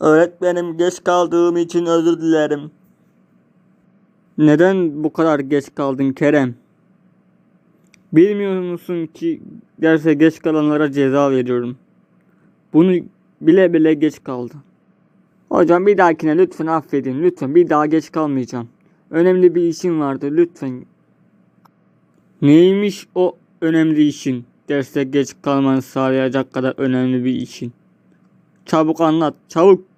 Öğretmenim geç kaldığım için özür dilerim. Neden bu kadar geç kaldın Kerem? Bilmiyor musun ki derse geç kalanlara ceza veriyorum. Bunu bile bile geç kaldı. Hocam bir dahakine lütfen affedin. Lütfen bir daha geç kalmayacağım. Önemli bir işim vardı lütfen. Neymiş o önemli işin? Derse geç kalmanı sağlayacak kadar önemli bir işin. Çabuk anlat, çabuk.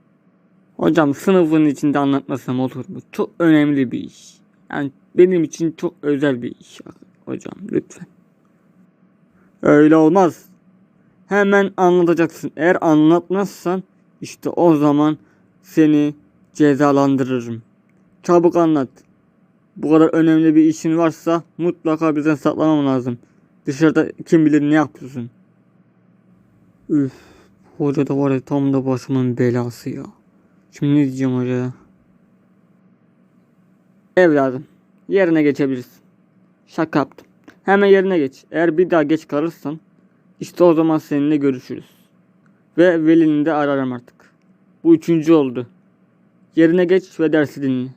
Hocam sınıfın içinde anlatmasam olur mu? Çok önemli bir iş. Yani benim için çok özel bir iş hocam lütfen. Öyle olmaz. Hemen anlatacaksın. Eğer anlatmazsan işte o zaman seni cezalandırırım. Çabuk anlat. Bu kadar önemli bir işin varsa mutlaka bizden saklamam lazım. Dışarıda kim bilir ne yapıyorsun. Üf, hoca da var ya tam da başımın belası ya. Şimdi ne diyeceğim hocaya? Evladım, yerine geçebilirsin. Şaka yaptım. Hemen yerine geç. Eğer bir daha geç kalırsan işte o zaman seninle görüşürüz. Ve velini de ararım artık. Bu üçüncü oldu. Yerine geç ve dersi dinle.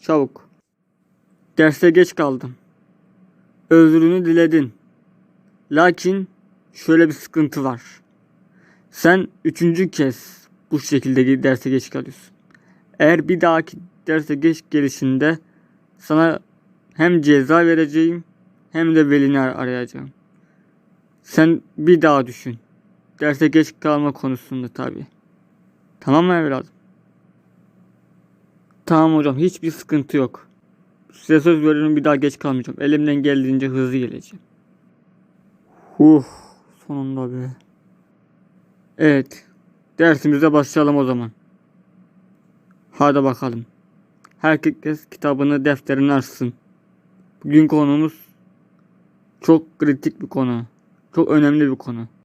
Çabuk. Derse geç kaldım. Özrünü diledin. Lakin şöyle bir sıkıntı var. Sen üçüncü kez bu şekilde derse geç kalıyorsun. Eğer bir dahaki derse geç gelişinde sana hem ceza vereceğim hem de velini ar- arayacağım. Sen bir daha düşün. Derse geç kalma konusunda tabi. Tamam mı evladım? Tamam hocam hiçbir sıkıntı yok. Size söz veriyorum bir daha geç kalmayacağım. Elimden geldiğince hızlı geleceğim. Huh sonunda be. Evet. Dersimize başlayalım o zaman. Hadi bakalım. Herkes kitabını defterini açsın. Bugün konumuz çok kritik bir konu. Çok önemli bir konu.